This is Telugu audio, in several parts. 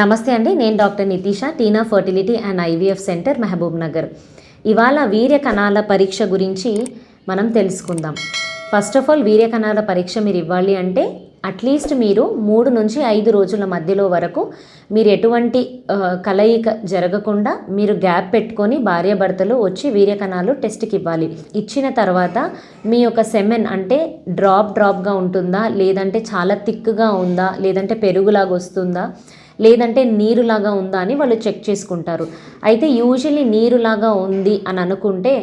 నమస్తే అండి నేను doctor Nitisha Tina fertility and IVF centre Mahabubnagar. ఇవాళ వీర్య కణాల పరీక్ష గురించి మనం తెలుసుకుందాం. ఫస్ట్ ఆఫ్ ఆల్ వీర్య కణాల పరీక్ష మీరు ఇవ్వాలి అంటే అట్లీస్ట్ మీరు మూడు నుంచి ఐదు రోజుల మధ్యలో వరకు మీరు ఎటువంటి కలయిక జరగకుండా మీరు గ్యాప్ పెట్టుకొని భార్యాభర్తలు వచ్చి వీర్యకణాలు టెస్ట్కి ఇవ్వాలి. ఇచ్చిన తర్వాత మీ యొక్క సెమెన్ అంటే డ్రాప్ డ్రాప్గా ఉంటుందా? లేదంటే చాలా థిక్గా ఉందా? లేదంటే పెరుగులాగా వస్తుందా? లేదంటే నీరులాగా ఉందా అని వాళ్ళు చెక్ చేసుకుంటారు. అయితే యూజువలీ నీరులాగా ఉంది అని అనుకుంటే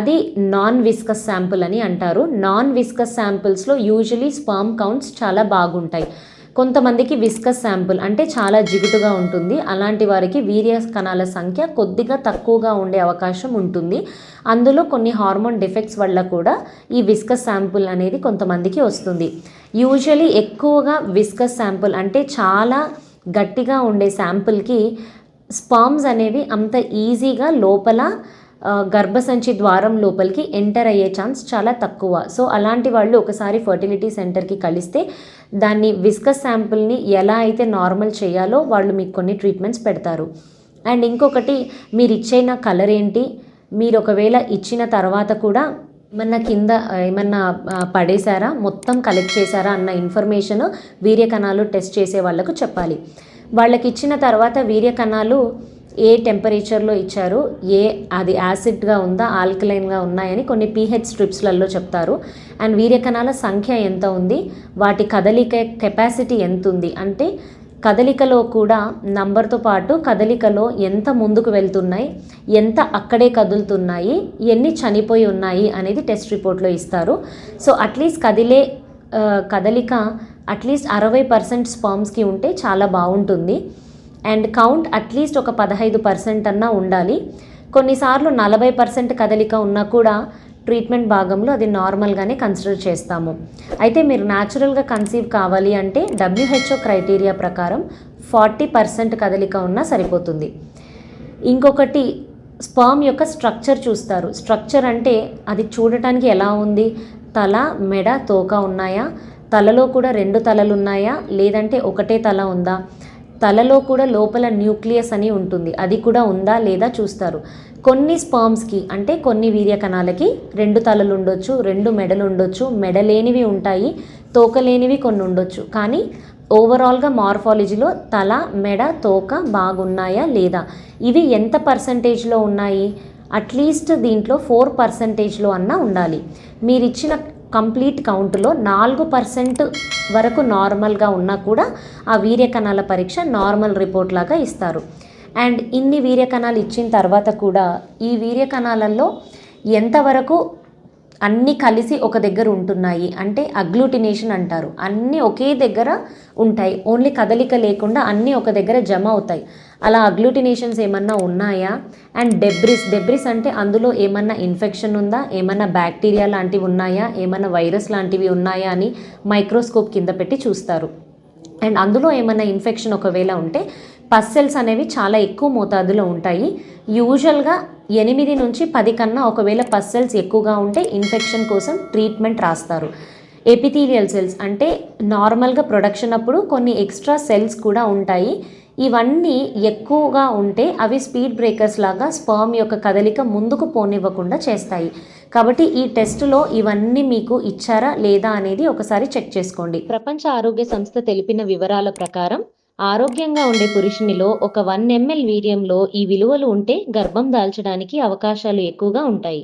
అది నాన్ విస్కస్ శాంపుల్ అని అంటారు. నాన్ విస్కస్ శాంపుల్స్లో యూజువలీ స్పర్మ్ కౌంట్స్ చాలా బాగుంటాయి. కొంతమందికి విస్కస్ శాంపుల్ అంటే చాలా జిగుటుగా ఉంటుంది. అలాంటి వారికి వీర్య కణాల సంఖ్య కొద్దిగా తక్కువగా ఉండే అవకాశం ఉంటుంది. అందులో కొన్ని హార్మోన్ డిఫెక్ట్స్ వల్ల కూడా ఈ విస్కస్ శాంపుల్ అనేది కొంతమందికి వస్తుంది. యూజువలీ ఎక్కువగా విస్కస్ శాంపుల్ అంటే చాలా గట్టిగా ఉండే శాంపుల్కి స్పామ్స్ అనేవి అంత ఈజీగా లోపల గర్భసంచి ద్వారం లోపలికి ఎంటర్ అయ్యే ఛాన్స్ చాలా తక్కువ. సో అలాంటి వాళ్ళు ఒకసారి ఫర్టిలిటీ సెంటర్కి కలిస్తే దాన్ని విస్కస్ శాంపుల్ని ఎలా అయితే నార్మల్ చేయాలో వాళ్ళు మీకు కొన్ని ట్రీట్మెంట్స్ పెడతారు. అండ్ ఇంకొకటి మీరు ఇచ్చిన కలర్ ఏంటి? మీరు ఒకవేళ ఇచ్చిన తర్వాత కూడా ఏమన్నా కింద ఏమన్నా పడేశారా? మొత్తం కలెక్ట్ చేశారా అన్న ఇన్ఫర్మేషన్ వీర్య కణాలు టెస్ట్ చేసే వాళ్ళకు చెప్పాలి. వాళ్ళకి ఇచ్చిన తర్వాత వీర్య కణాలు ఏ టెంపరేచర్లో ఇచ్చారు? ఏ అది యాసిడ్గా ఉందా ఆల్కలైన్గా ఉన్నాయని కొన్ని పీహెచ్ స్ట్రిప్స్లలో చెప్తారు. అండ్ వీర్యకణాల సంఖ్య ఎంత ఉంది? వాటి కదలిక కెపాసిటీ ఎంత ఉంది? అంటే కదలికలో కూడా నంబర్తో పాటు కదలికలో ఎంత ముందుకు వెళ్తున్నాయి ఎంత అక్కడే కదులుతున్నాయి ఎన్ని చనిపోయి ఉన్నాయి అనేది టెస్ట్ రిపోర్ట్లో ఇస్తారు. సో అట్లీస్ట్ కదిలే కదలిక అట్లీస్ట్ అరవై పర్సెంట్ స్పామ్స్కి ఉంటే చాలా బాగుంటుంది. అండ్ కౌంట్ అట్లీస్ట్ ఒక పదహైదు పర్సెంట్ అన్నా ఉండాలి. కొన్నిసార్లు నలభై పర్సెంట్ కదలిక ఉన్నా కూడా ట్రీట్మెంట్ భాగంలో అది నార్మల్గానే కన్సిడర్ చేస్తాము. అయితే మీరు న్యాచురల్గా కన్సీవ్ కావాలి అంటే డబ్ల్యూహెచ్ఓ క్రైటీరియా ప్రకారం ఫార్టీ పర్సెంట్ కదలిక ఉన్నా సరిపోతుంది. ఇంకొకటి స్పర్మ్ యొక్క స్ట్రక్చర్ చూస్తారు. స్ట్రక్చర్ అంటే అది చూడటానికి ఎలా ఉంది? తల మెడ తోక ఉన్నాయా? తలలో కూడా రెండు తలలు ఉన్నాయా? లేదంటే ఒకటే తల ఉందా? తలలో కూడా లోపల న్యూక్లియస్ అని ఉంటుంది. అది కూడా ఉందా లేదా చూస్తారు. కొన్ని స్పర్మ్స్కి అంటే కొన్ని వీర్య కణాలకి రెండు తలలు ఉండొచ్చు రెండు మెడలు ఉండొచ్చు మెడలేనివి ఉంటాయి తోకలేనివి కొన్ని ఉండొచ్చు. కానీ ఓవరాల్గా మార్ఫాలజీలో తల మెడ తోక బాగున్నాయా లేదా? ఇవి ఎంత పర్సంటేజ్లో ఉన్నాయి? అట్లీస్ట్ దీంట్లో ఫోర్ పర్సంటేజ్లో అన్నా ఉండాలి. మీరు ఇచ్చిన కంప్లీట్ కౌంట్లో నాలుగు పర్సెంట్ వరకు నార్మల్గా ఉన్నా కూడా ఆ వీర్యకణాల పరీక్ష నార్మల్ రిపోర్ట్ లాగా ఇస్తారు. అండ్ ఇన్ని వీర్య కణాలు ఇచ్చిన తర్వాత కూడా ఈ వీర్య కణాలలో ఎంతవరకు అన్నీ కలిసి ఒక దగ్గర ఉంటున్నాయి? అంటే అగ్లూటినేషన్ అంటారు. అన్నీ ఒకే దగ్గర ఉంటాయి. ఓన్లీ కదలిక లేకుండా అన్నీ ఒక దగ్గర జమ అవుతాయి. అలా అగ్లూటినేషన్స్ ఏమన్నా ఉన్నాయా? అండ్ డెబ్రిస్ డెబ్రిస్ అంటే అందులో ఏమన్నా ఇన్ఫెక్షన్ ఉందా? ఏమన్నా బ్యాక్టీరియా లాంటివి ఉన్నాయా? ఏమన్నా వైరస్ లాంటివి ఉన్నాయా అని మైక్రోస్కోప్ కింద పెట్టి చూస్తారు. అండ్ అందులో ఏమైనా ఇన్ఫెక్షన్ ఒకవేళ ఉంటే పస్సెల్స్ అనేవి చాలా ఎక్కువ మోతాదులో ఉంటాయి. యూజువల్గా ఎనిమిది నుంచి పది కన్నా ఒకవేళ పస్సెల్స్ ఎక్కువగా ఉంటే ఇన్ఫెక్షన్ కోసం ట్రీట్మెంట్ రాస్తారు. ఎపిథీలియల్ సెల్స్ అంటే నార్మల్గా ప్రొడక్షన్ అప్పుడు కొన్ని ఎక్స్ట్రా సెల్స్ కూడా ఉంటాయి. ఇవన్నీ ఎక్కువగా ఉంటే అవి స్పీడ్ బ్రేకర్స్ లాగా స్పర్మ్ యొక్క కదలిక ముందుకు పోనివ్వకుండా చేస్తాయి. కాబట్టి ఈ టెస్టులో ఇవన్నీ మీకు ఇచ్చారా లేదా అనేది ఒకసారి చెక్ చేసుకోండి. ప్రపంచ ఆరోగ్య సంస్థ తెలిపిన వివరాల ప్రకారం ఆరోగ్యంగా ఉండే పురుషునిలో ఒక వన్ ఎంఎల్ వీర్యంలో ఈ విలువలు ఉంటే గర్భం దాల్చడానికి అవకాశాలు ఎక్కువగా ఉంటాయి.